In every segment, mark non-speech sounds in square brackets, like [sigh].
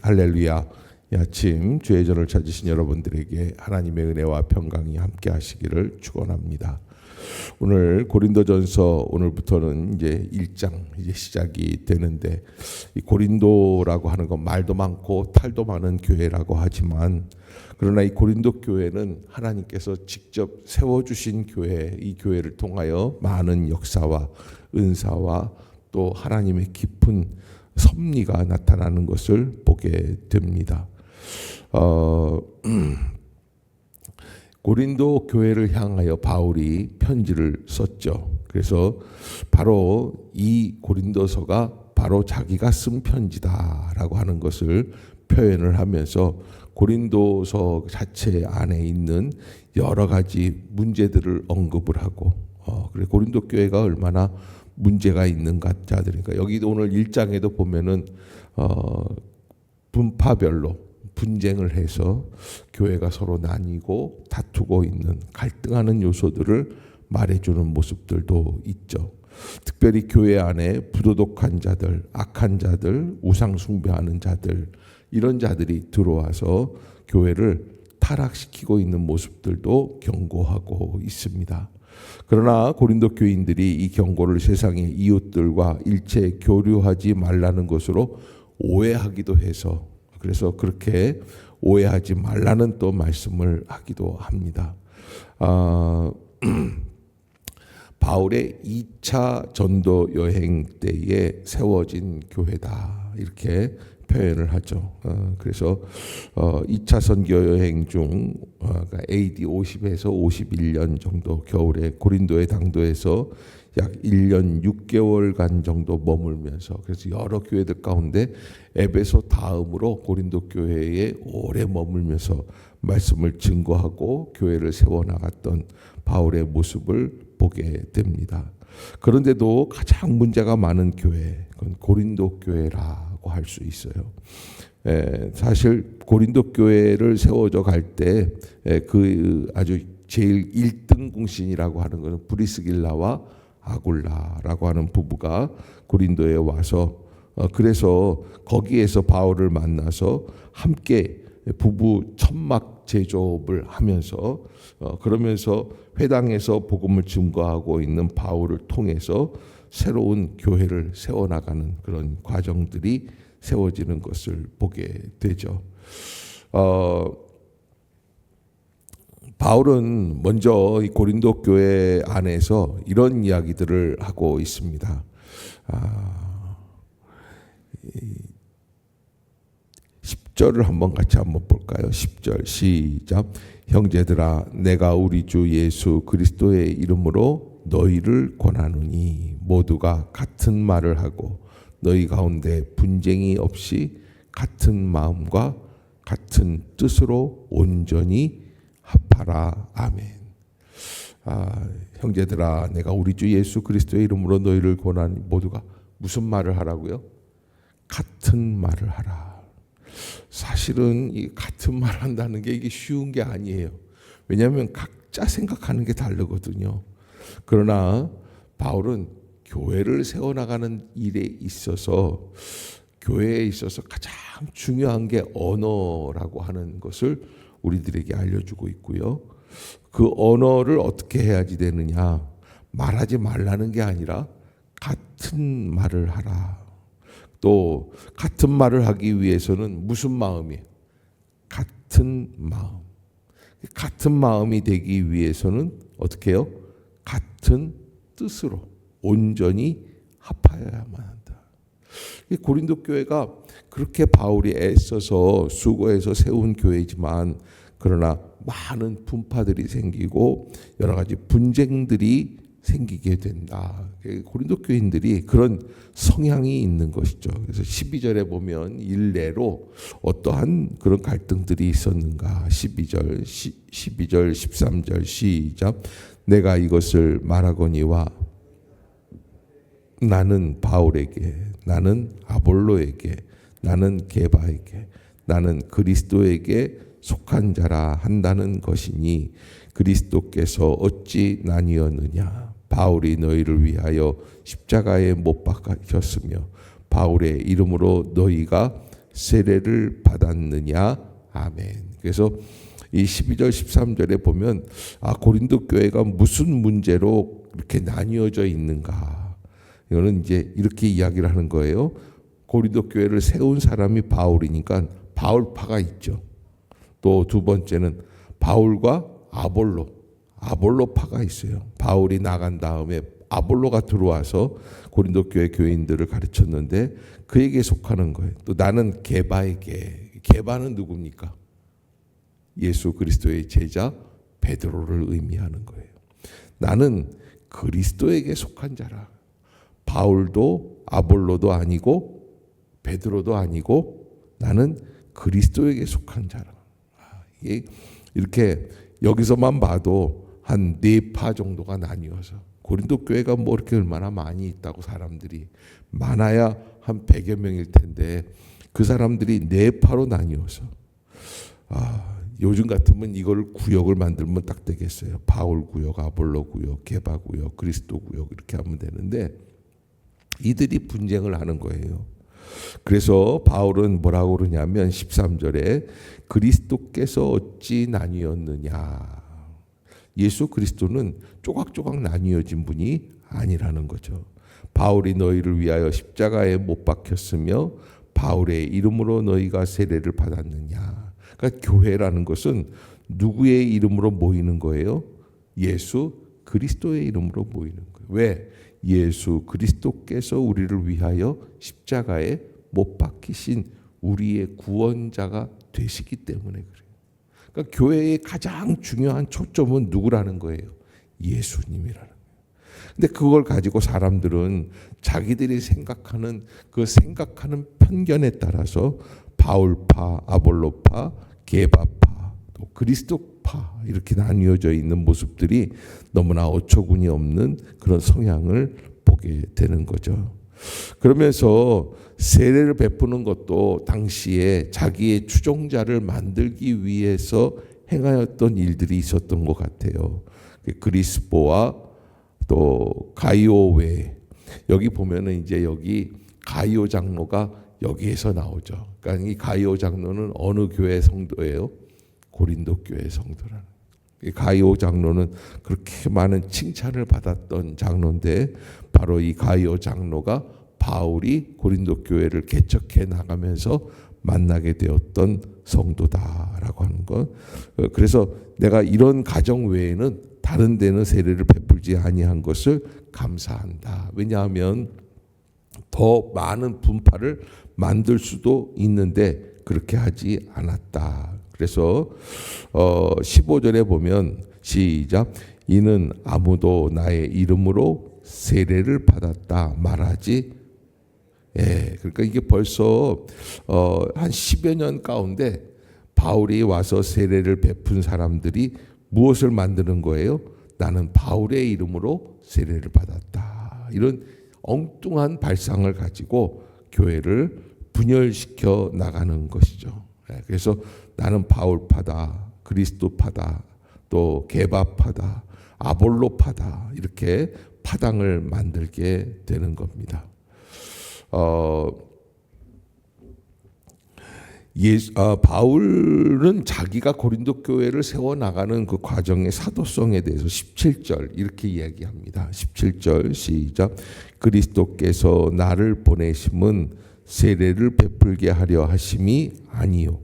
할렐루야. 이 아침 주의 전을 찾으신 여러분들에게 하나님의 은혜와 평강이 함께 하시기를 축원합니다. 오늘 고린도전서 오늘부터는 이제 1장 이제 시작이 되는데 이 고린도라고 하는 건 말도 많고 탈도 많은 교회라고 하지만 그러나 이 고린도 교회는 하나님께서 직접 세워 주신 교회 이 교회를 통하여 많은 역사와 은사와 또 하나님의 깊은 섭리가 나타나는 것을 보게 됩니다. 어, [clears throat] 고린도 교회를 향하여 바울이 편지를 썼죠. 그래서 바로 이 고린도서가 바로 자기가 쓴 편지다라고 하는 것을 표현을 하면서 고린도서 자체 안에 있는 여러 가지 문제들을 언급을 하고 어, 그래 고린도 교회가 얼마나 문제가 있는 자들이니까 여기도 오늘 1장에도 보면은 어, 분파별로 분쟁을 해서 교회가 서로 나뉘고 다투고 있는 갈등하는 요소들을 말해주는 모습들도 있죠. 특별히 교회 안에 부도덕한 자들, 악한 자들, 우상 숭배하는 자들 이런 자들이 들어와서 교회를 타락시키고 있는 모습들도 경고하고 있습니다. 그러나 고린도 교인들이 이 경고를 세상의 이웃들과 일체 교류하지 말라는 것으로 오해하기도 해서 그래서 그렇게 오해하지 말라는 또 말씀을 하기도 합니다. 아, [clears throat] 바울의 2차 전도 여행 때에 세워진 교회다. 이렇게 표현을 하죠. 어, 그래서 어, 2차 선교 여행 중 어, AD 50에서 51년 정도 겨울에 고린도의 당도에서 약 1년 6개월간 정도 머물면서 그래서 여러 교회들 가운데 에베소 다음으로 고린도 교회에 오래 머물면서 말씀을 증거하고 교회를 세워 나갔던 바울의 모습을 보게 됩니다. 그런데도 가장 문제가 많은 교회, 그건 고린도 교회라고 할 수 있어요. 에, 사실 고린도 교회를 세워져 갈 때 그 아주 제일 1등 공신이라고 하는 것은 브리스길라와 아굴라라고 하는 부부가 고린도에 와서 어, 그래서 거기에서 바울을 만나서 함께 부부 천막 제조업을 하면서 어, 그러면서 회당에서 복음을 증거하고 있는 바울을 통해서 새로운 교회를 세워나가는 그런 과정들이 세워지는 것을 보게 되죠. 어, 바울은 먼저 이 고린도 교회 안에서 이런 이야기들을 하고 있습니다. 아, 10절을 한번 같이 한번 볼까요? 10절 시작. 형제들아 내가 우리 주 예수 그리스도의 이름으로 너희를 권하노니 모두가 같은 말을 하고 너희 가운데 분쟁이 없이 같은 마음과 같은 뜻으로 온전히 합하라 아멘. 아, 형제들아 내가 우리 주 예수 그리스도의 이름으로 너희를 권하니 모두가 무슨 말을 하라고요? 같은 말을 하라. 사실은 이 같은 말 한다는 게 이게 쉬운 게 아니에요. 왜냐하면 각자 생각하는 게 다르거든요. 그러나 바울은 교회를 세워나가는 일에 있어서 교회에 있어서 가장 중요한 게 언어라고 하는 것을 우리들에게 알려주고 있고요. 그 언어를 어떻게 해야지 되느냐? 말하지 말라는 게 아니라 같은 말을 하라. 또 같은 말을 하기 위해서는 무슨 마음이 같은 마음. 같은 마음이 되기 위해서는 어떻게 해요? 같은 뜻으로 온전히 합하여야만 한다. 고린도 교회가 그렇게 바울이 애써서 수고해서 세운 교회지만 그러나 많은 분파들이 생기고 여러 가지 분쟁들이 생기게 된다. 고린도 교인들이 그런 성향이 있는 것이죠. 그래서 12절에 보면 일례로 어떠한 그런 갈등들이 있었는가? 12절, 12절, 13절 시작. 내가 이것을 말하거니와 나는 바울에게, 나는 아볼로에게, 나는 게바에게, 나는 그리스도에게 속한 자라 한다는 것이니 그리스도께서 어찌 나뉘었느냐? 바울이 너희를 위하여 십자가에 못 박혔으며 바울의 이름으로 너희가 세례를 받았느냐 아멘. 그래서 이 12절 13절에 보면 아 고린도 교회가 무슨 문제로 이렇게 나뉘어져 있는가. 이거는 이제 이렇게 이야기를 하는 거예요. 고린도 교회를 세운 사람이 바울이니까 바울파가 있죠. 또 두 번째는 바울과 아볼로, 아볼로파가 있어요. 바울이 나간 다음에 아볼로가 들어와서 고린도 교회 교인들을 가르쳤는데 그에게 속하는 거예요. 또 나는 게바에게 게바는 누굽니까? 예수 그리스도의 제자 베드로를 의미하는 거예요. 나는 그리스도에게 속한 자라. 바울도 아볼로도 아니고 베드로도 아니고 나는 그리스도에게 속한 자라. 아, 이렇게 여기서만 봐도 한 네 파 정도가 나뉘어서 고린도 교회가 뭐 이렇게 얼마나 많이 있다고 사람들이 많아야 한 100여 명일 텐데 그 사람들이 네 파로 나뉘어서 아, 요즘 같으면 이걸 구역을 만들면 딱 되겠어요. 바울 구역, 아볼로 구역, 게바 구역, 그리스도 구역 이렇게 하면 되는데 이들이 분쟁을 하는 거예요. 그래서 바울은 뭐라고 그러냐면 13절에 그리스도께서 어찌 나뉘었느냐. 예수 그리스도는 조각조각 나뉘어진 분이 아니라는 거죠. 바울이 너희를 위하여 십자가에 못 박혔으며 바울의 이름으로 너희가 세례를 받았느냐. 그러니까 교회라는 것은 누구의 이름으로 모이는 거예요? 예수 그리스도의 이름으로 모이는 거예요. 왜? 예수 그리스도께서 우리를 위하여 십자가에 못 박히신 우리의 구원자가 되시기 때문에 그래요. 그러니까 교회의 가장 중요한 초점은 누구라는 거예요? 예수님이라는. 근데 그걸 가지고 사람들은 자기들이 생각하는 그 생각하는 편견에 따라서 바울파, 아볼로파, 게바파, 또 그리스도파 이렇게 나뉘어져 있는 모습들이 너무나 어처구니 없는 그런 성향을 보게 되는 거죠. 그러면서 세례를 베푸는 것도 당시에 자기의 추종자를 만들기 위해서 행하였던 일들이 있었던 것 같아요. 그리스보와 또 가이오 외 여기 보면은 이제 여기 가이오 장로가 여기에서 나오죠. 그러니까 이 가이오 장로는 어느 교회 성도예요? 고린도 교회 성도라는. 가이오 장로는 그렇게 많은 칭찬을 받았던 장로인데 바로 이 가이오 장로가 바울이 고린도 교회를 개척해 나가면서 만나게 되었던 성도다라고 하는 것. 그래서 내가 이런 가정 외에는 다른 데는 세례를 베풀지 아니한 것을 감사한다. 왜냐하면 더 많은 분파를 만들 수도 있는데 그렇게 하지 않았다. 그래서 어 15절에 보면 시작 이는 아무도 나의 이름으로 세례를 받았다 말하지 예. 그러니까 이게 벌써 어 한 10여 년 가운데 바울이 와서 세례를 베푼 사람들이 무엇을 만드는 거예요? 나는 바울의 이름으로 세례를 받았다. 이런 엉뚱한 발상을 가지고 교회를 분열시켜 나가는 것이죠. 예, 그래서 나는 바울파다, 그리스도파다, 또 개바파다, 아볼로파다 이렇게 파당을 만들게 되는 겁니다. 어, 예, 아, 바울은 자기가 고린도 교회를 세워 나가는 그 과정의 사도성에 대해서 17절 이렇게 이야기합니다. 17절 시작. 그리스도께서 나를 보내심은 세례를 베풀게 하려 하심이 아니요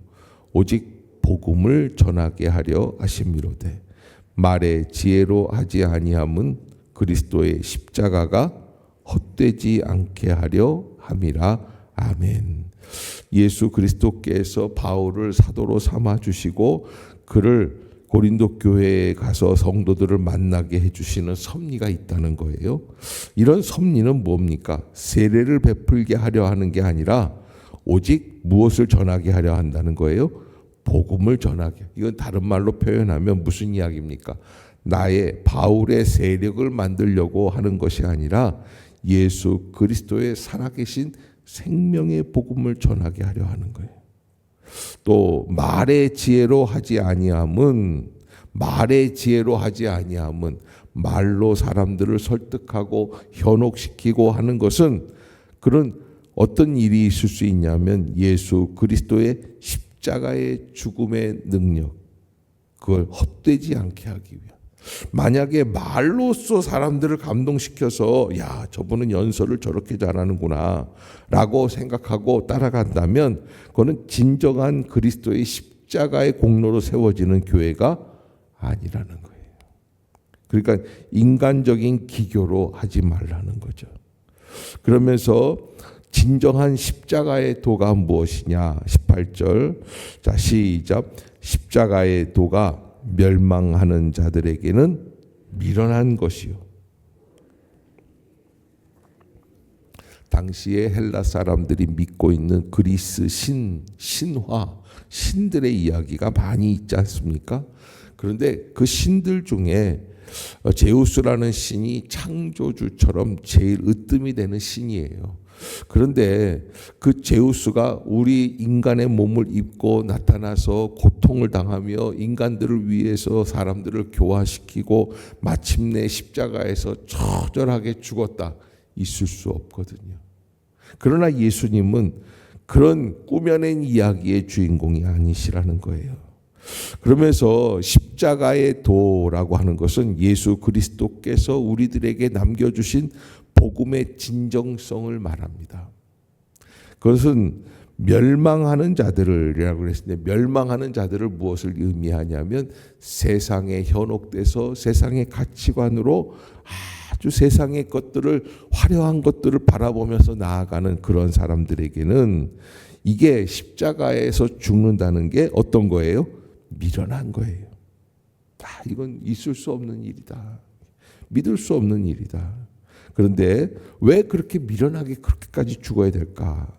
오직 복음을 전하게 하려 하심이로되 말의 지혜로 하지 아니함은 그리스도의 십자가가 헛되지 않게 하려 함이라 아멘. 예수 그리스도께서 바울을 사도로 삼아 주시고 그를 고린도 교회에 가서 성도들을 만나게 해주시는 섭리가 있다는 거예요. 이런 섭리는 뭡니까? 세례를 베풀게 하려 하는 게 아니라 오직 무엇을 전하게 하려 한다는 거예요? 복음을 전하게. 이건 다른 말로 표현하면 무슨 이야기입니까? 나의 바울의 세력을 만들려고 하는 것이 아니라 예수 그리스도의 살아계신 생명의 복음을 전하게 하려 하는 거예요. 또 말의 지혜로 하지 아니함은 말의 지혜로 하지 아니함은 말로 사람들을 설득하고 현혹시키고 하는 것은 그런 어떤 일이 있을 수 있냐면 예수 그리스도의 십자가의 죽음의 능력 그걸 헛되지 않게 하기 위한 만약에 말로써 사람들을 감동시켜서 야 저분은 연설을 저렇게 잘하는구나 라고 생각하고 따라간다면 그거는 진정한 그리스도의 십자가의 공로로 세워지는 교회가 아니라는 거예요. 그러니까 인간적인 기교로 하지 말라는 거죠. 그러면서 진정한 십자가의 도가 무엇이냐? 18절. 자, 시작. 십자가의 도가 멸망하는 자들에게는 미련한 것이요. 당시에 헬라 사람들이 믿고 있는 그리스 신, 신화, 신들의 이야기가 많이 있지 않습니까? 그런데 그 신들 중에 제우스라는 신이 창조주처럼 제일 으뜸이 되는 신이에요. 그런데 그 제우스가 우리 인간의 몸을 입고 나타나서 고통을 당하며 인간들을 위해서 사람들을 교화시키고 마침내 십자가에서 처절하게 죽었다. 있을 수 없거든요. 그러나 예수님은 그런 꾸며낸 이야기의 주인공이 아니시라는 거예요. 그러면서 십자가의 도라고 하는 것은 예수 그리스도께서 우리들에게 남겨주신 복음의 진정성을 말합니다. 그것은 멸망하는 자들이라고 그랬는데 멸망하는 자들을 무엇을 의미하냐면 세상에 현혹돼서 세상의 가치관으로 아주 세상의 것들을 화려한 것들을 바라보면서 나아가는 그런 사람들에게는 이게 십자가에서 죽는다는 게 어떤 거예요? 미련한 거예요. 아, 이건 있을 수 없는 일이다. 믿을 수 없는 일이다. 그런데 왜 그렇게 미련하게 그렇게까지 죽어야 될까?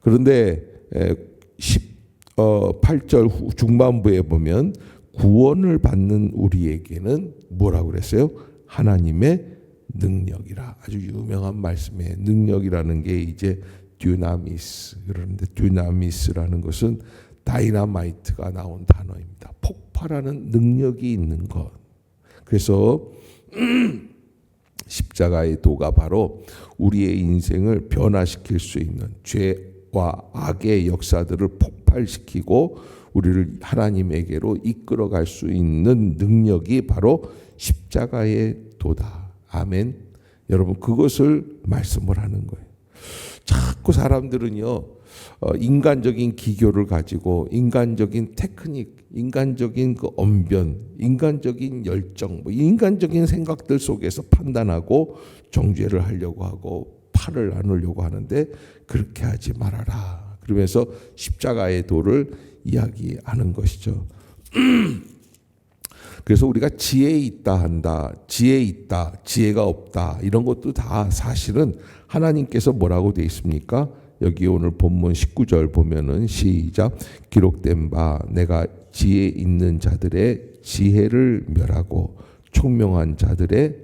그런데 18절 중반부에 보면 구원을 받는 우리에게는 뭐라고 그랬어요? 하나님의 능력이라 아주 유명한 말씀에 능력이라는 게 이제 듀나미스 그런데 듀나미스라는 것은 다이나마이트가 나온 단어입니다. 폭발하는 능력이 있는 것. 그래서 [clears throat] 십자가의 도가 바로 우리의 인생을 변화시킬 수 있는 죄와 악의 역사들을 폭발시키고 우리를 하나님에게로 이끌어 갈 수 있는 능력이 바로 십자가의 도다. 아멘. 여러분 그것을 말씀을 하는 거예요. 자꾸 사람들은요. 어, 인간적인 기교를 가지고 인간적인 테크닉, 인간적인 그 언변, 인간적인 열정, 뭐 인간적인 생각들 속에서 판단하고 정죄를 하려고 하고 팔을 나누려고 하는데 그렇게 하지 말아라. 그러면서 십자가의 도를 이야기하는 것이죠. [clears throat] 그래서 우리가 지혜 있다 한다, 지혜 있다, 지혜가 없다 이런 것도 다 사실은 하나님께서 뭐라고 돼 있습니까? 여기 오늘 본문 19절 보면은 시작 기록된 바 내가 지혜 있는 자들의 지혜를 멸하고 총명한 자들의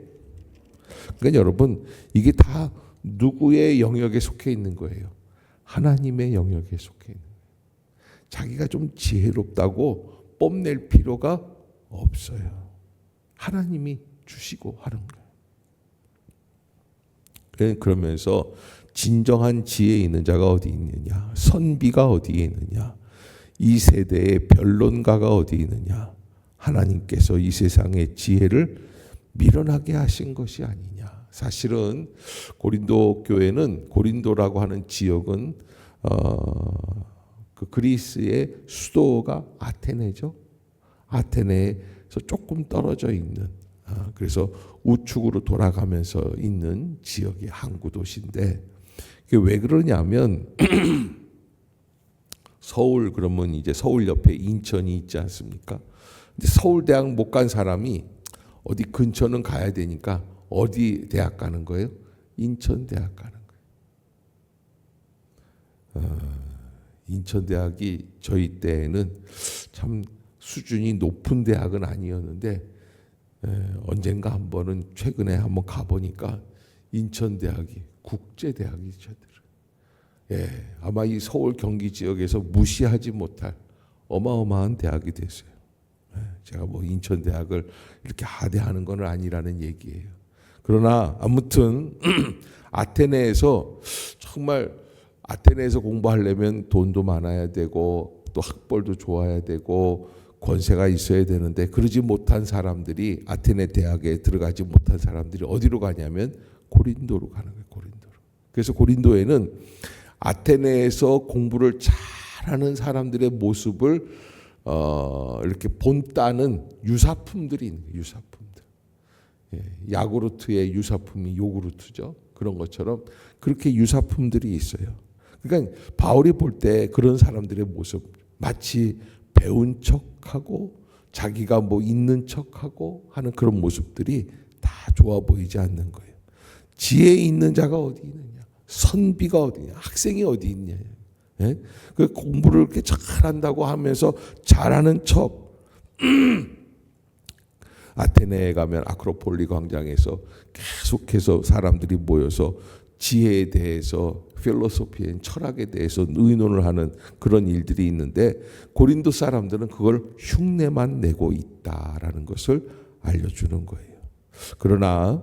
그러니까 여러분 이게 다 누구의 영역에 속해 있는 거예요? 하나님의 영역에 속해 있는 거예요. 자기가 좀 지혜롭다고 뽐낼 필요가 없어요. 하나님이 주시고 하는 거예요. 그러면서 진정한 지혜 있는 자가 어디 있느냐? 선비가 어디에 있느냐? 이 세대의 변론가가 어디 있느냐? 하나님께서 이 세상의 지혜를 밀어나게 하신 것이 아니냐. 사실은 고린도 교회는 고린도라고 하는 지역은 어, 그 그리스의 수도가 아테네죠. 아테네에서 조금 떨어져 있는 아, 그래서 우측으로 돌아가면서 있는 지역의 항구 도시인데 왜 그러냐면 [clears throat] 서울 그러면 이제 서울 옆에 인천이 있지 않습니까? 근데 서울 대학 못 간 사람이 어디 근처는 가야 되니까 어디 대학 가는 거예요? 인천 대학 가는 거예요. 어, 인천 대학이 저희 때에는 참 수준이 높은 대학은 아니었는데 에, 언젠가 한 번은 최근에 한번 가보니까 인천 대학이 국제대학이죠. 예, 아마 이 서울 경기 지역에서 무시하지 못할 어마어마한 대학이 됐어요. 예, 제가 뭐 인천 대학을 이렇게 하대하는 건 아니라는 얘기예요. 그러나 아무튼 [clears throat] 아테네에서 정말 아테네에서 공부하려면 돈도 많아야 되고 또 학벌도 좋아야 되고 권세가 있어야 되는데 그러지 못한 사람들이 아테네 대학에 들어가지 못한 사람들이 어디로 가냐면 고린도로 가는 거예요. 고린도로. 그래서 고린도에는 아테네에서 공부를 잘하는 사람들의 모습을 어, 이렇게 본따는 유사품들이 있는 거예요. 유사품들. 예, 야구르트의 유사품이 요구르트죠. 그런 것처럼 그렇게 유사품들이 있어요. 그러니까 바울이 볼 때 그런 사람들의 모습 마치 배운 척하고 자기가 뭐 있는 척하고 하는 그런 모습들이 다 좋아 보이지 않는 거예요. 지혜 있는 자가 어디 있느냐? 선비가 어디 있냐? 학생이 어디 있냐? 예? 그 공부를 이렇게 잘한다고 하면서 잘하는 척. [clears throat] 아테네에 가면 아크로폴리 광장에서 계속해서 사람들이 모여서 지혜에 대해서 필로소피엔 철학에 대해서 의논을 하는 그런 일들이 있는데 고린도 사람들은 그걸 흉내만 내고 있다라는 것을 알려주는 거예요. 그러나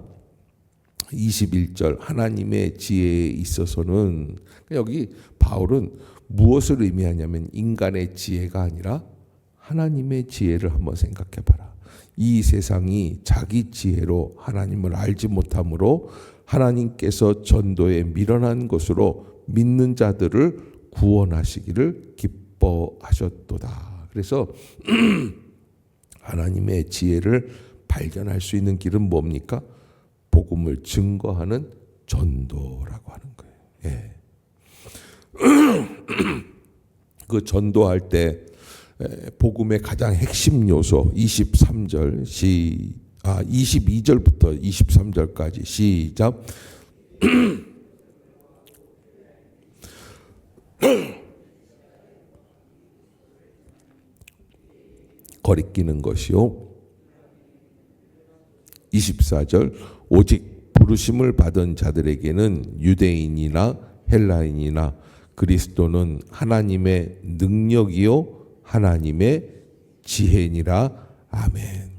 21절 하나님의 지혜에 있어서는 여기 바울은 무엇을 의미하냐면 인간의 지혜가 아니라 하나님의 지혜를 한번 생각해 봐라. 이 세상이 자기 지혜로 하나님을 알지 못하므로 하나님께서 전도에 미련한 것으로 믿는 자들을 구원하시기를 기뻐하셨도다. 그래서 [clears throat] 하나님의 지혜를 발견할 수 있는 길은 뭡니까? 복음을 증거하는 전도라고 하는 거예요. 예. [clears throat] 그 전도할 때 복음의 가장 핵심 요소 23절 시 아, 22절부터 23절까지 시작. [clears throat] 거리끼는 것이요. 24절 오직 부르심을 받은 자들에게는 유대인이나 헬라인이나 그리스도는 하나님의 능력이요 하나님의 지혜니라 아멘.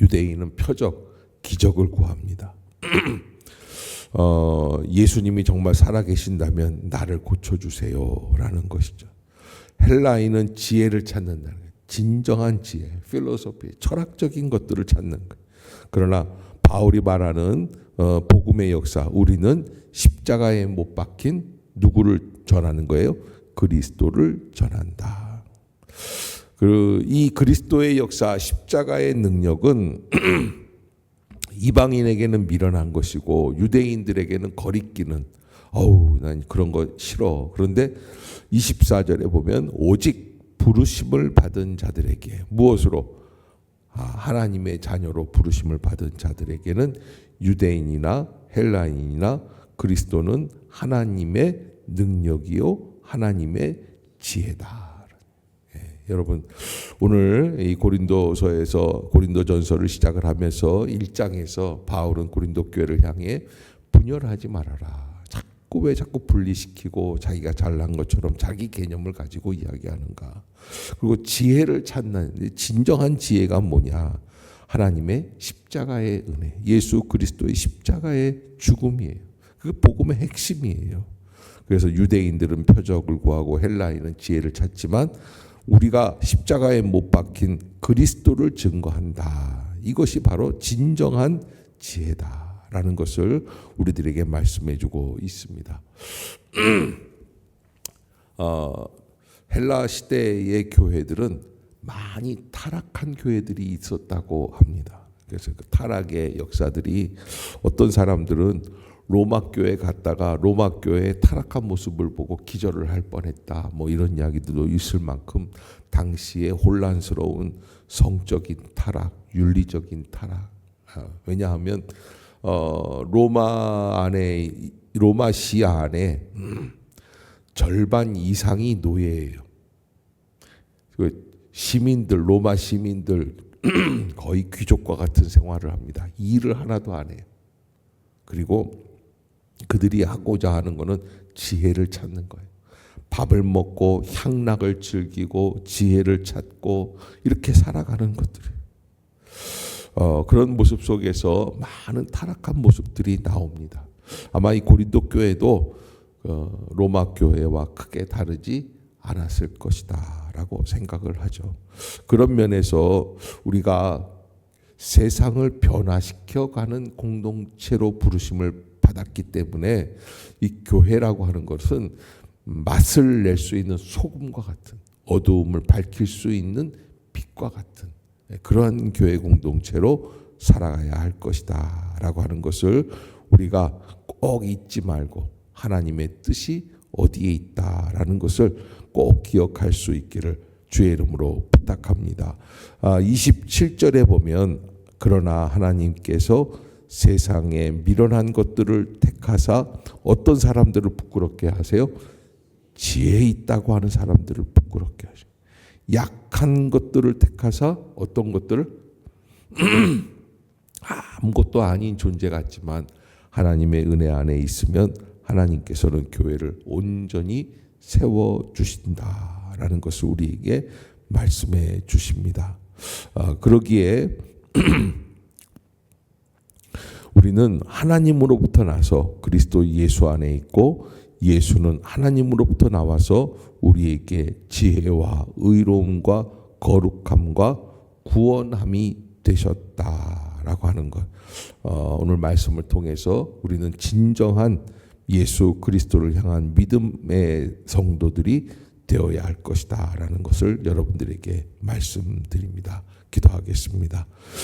유대인은 표적, 기적을 구합니다. [clears throat] 어, 예수님이 정말 살아계신다면 나를 고쳐주세요라는 것이죠. 헬라인은 지혜를 찾는다는 거예요. 진정한 지혜, 필로소피, 철학적인 것들을 찾는 거예요. 그러나 바울이 말하는 어, 복음의 역사, 우리는 십자가에 못 박힌 누구를 전하는 거예요? 그리스도를 전한다. 그이 그리스도의 역사 십자가의 능력은 [clears throat] 이방인에게는 미련한 것이고 유대인들에게는 거리끼는 어우 난 그런 거 싫어. 그런데 24절에 보면 오직 부르심을 받은 자들에게 무엇으로 아, 하나님의 자녀로 부르심을 받은 자들에게는 유대인이나 헬라인이나 그리스도는 하나님의 능력이요 하나님의 지혜다. 여러분 오늘 이 고린도서에서 고린도전서를 시작을 하면서 1장에서 바울은 고린도 교회를 향해 분열하지 말아라. 자꾸 왜 자꾸 분리시키고 자기가 잘난 것처럼 자기 개념을 가지고 이야기하는가? 그리고 지혜를 찾는 진정한 지혜가 뭐냐? 하나님의 십자가의 은혜, 예수 그리스도의 십자가의 죽음이에요. 그게 복음의 핵심이에요. 그래서 유대인들은 표적을 구하고 헬라인은 지혜를 찾지만 우리가 십자가에 못 박힌 그리스도를 증거한다. 이것이 바로 진정한 지혜다 라는 것을 우리들에게 말씀해 주고 있습니다. [clears throat] 어, 헬라 시대의 교회들은 많이 타락한 교회들이 있었다고 합니다. 그래서 그 타락의 역사들이 어떤 사람들은 로마 교회 갔다가 로마 교회의 타락한 모습을 보고 기절을 할 뻔했다. 뭐 이런 이야기도 있을 만큼 당시에 혼란스러운 성적인 타락, 윤리적인 타락. 아, 왜냐하면 어, 로마 안에 로마 시야 안에 절반 이상이 노예예요. 그 시민들 로마 시민들 [clears throat] 거의 귀족과 같은 생활을 합니다. 일을 하나도 안 해요. 그리고 그들이 하고자 하는 것은 지혜를 찾는 거예요. 밥을 먹고 향락을 즐기고 지혜를 찾고 이렇게 살아가는 것들이 어, 그런 모습 속에서 많은 타락한 모습들이 나옵니다. 아마 이 고린도 교회도 어, 로마 교회와 크게 다르지 않았을 것이다라고 생각을 하죠. 그런 면에서 우리가 세상을 변화시켜 가는 공동체로 부르심을 받았기 때문에 이 교회라고 하는 것은 맛을 낼 수 있는 소금과 같은 어두움을 밝힐 수 있는 빛과 같은 그러한 교회 공동체로 살아가야 할 것이다 라고 하는 것을 우리가 꼭 잊지 말고 하나님의 뜻이 어디에 있다라는 것을 꼭 기억할 수 있기를 주의 이름으로 부탁합니다. 아, 27절에 보면 그러나 하나님께서 세상에 미련한 것들을 택하사 어떤 사람들을 부끄럽게 하세요? 지혜 있다고 하는 사람들을 부끄럽게 하셔. 약한 것들을 택하사 어떤 것들을 [clears throat] 아무것도 아닌 존재 같지만 하나님의 은혜 안에 있으면 하나님께서는 교회를 온전히 세워 주신다라는 것을 우리에게 말씀해 주십니다. 아, 그러기에 [clears throat] 우리는 하나님으로부터 나서 그리스도 예수 안에 있고 예수는 하나님으로부터 나와서 우리에게 지혜와 의로움과 거룩함과 구원함이 되셨다라고 하는 것. 어, 오늘 말씀을 통해서 우리는 진정한 예수 그리스도를 향한 믿음의 성도들이 되어야 할 것이다라는 것을 여러분들에게 말씀드립니다. 기도하겠습니다.